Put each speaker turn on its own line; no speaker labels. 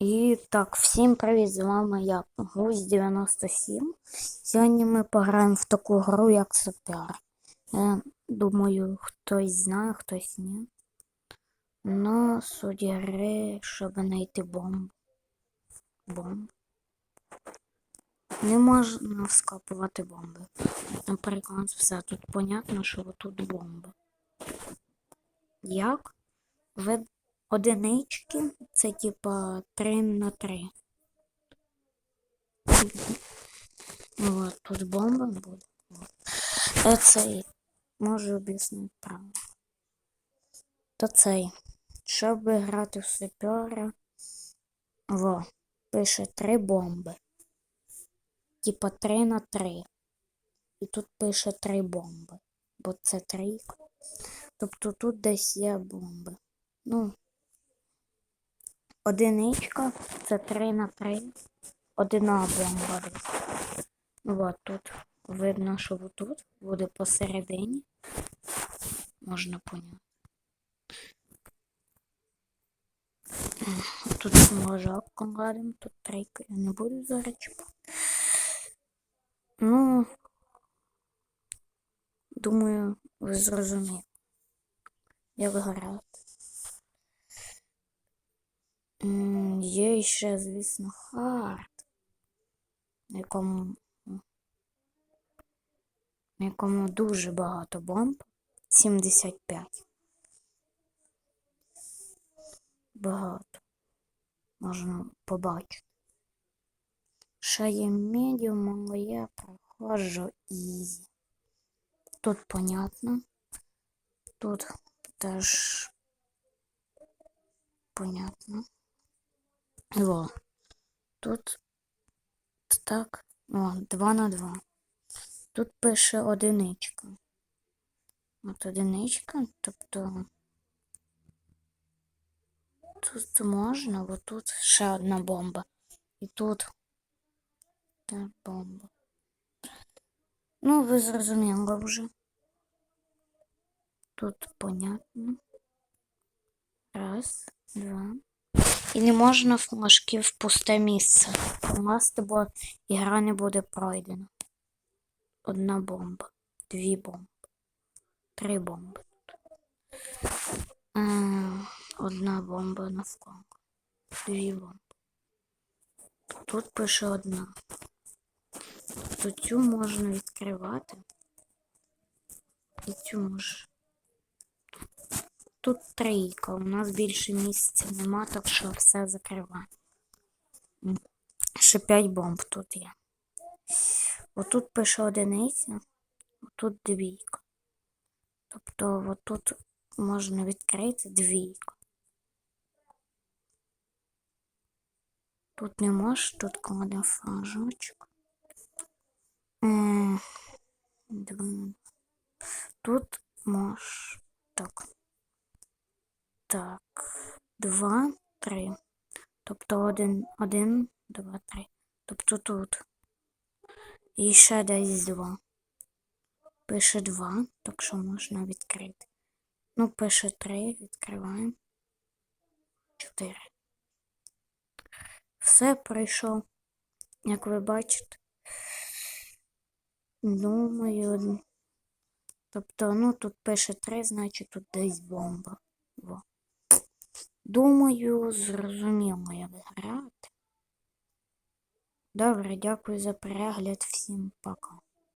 І так, всім привіт! З вами я, Гусь 97. Сьогодні ми пограємо в таку гру, як Сапер. Я думаю, хтось знає, хтось ні. Но суть гри, щоб знайти бомбу. Бомбу. Не можна скапувати бомби. Наприклад, все тут понятно, що тут бомби. Як? Ви одинички це типа 3 на 3. Вот, тут бомба буде. Вот. Е, Цей можу об'яснити правильно. То цей. Щоб грати в сапера, во, пише 3 бомби. Типа 3 на 3. І тут пише 3 бомби. Бо це трійка. Тобто тут десь є бомби. Ну, одиничка це 3 на 3. Одна бомба десь. Вот тут видно, що тут буде посередині. Можна поняти. Тут сможок кладемо, тут трійка. Я не буду зараз чіпати. Ну, думаю, ви зрозуміли, як грати. Є ще, звісно, хард, на якому, на якому дуже багато бомб. 75. Багато. Можна побачити. Ще є медіум, але я проходжу ізі. Тут понятно. Тут теж понятно. Во. Тут так. О, 2 на 2. Тут пише одиничка. От одиничка, тобто тут можна, бо тут ще одна бомба. І тут та бомба. Ну, ви зрозуміли вже. Тут понятно. Раз, два. І не можна флажки в пусте місце класти, бо ігра не буде пройдена. Одна бомба, дві бомби, три бомби. Е, Одна бомба навколо. Дві бомби. Тут пише одна. Тобто цю можна відкривати. І цю можна. Тут трійка, у нас більше місця нема, так що все закриваємо. Ще 5 бомб тут є. Отут пише одиниця, отут двійка. Тобто отут можна відкрити двійку. Тут не можеш, тут кладемо флажочок. Тут можеш. Так. Два, три. Тобто один, один, два, три. Тобто тут. І ще десь два. Пише два, так що можна відкрити. Ну, пише три, відкриваємо. Чотири. Все пройшов, як ви бачите. Думаю. Тобто, ну, тут пише три, значить тут десь бомба. Думаю, зрозуміло, як грати. Добре, дякую за перегляд. Всім пока.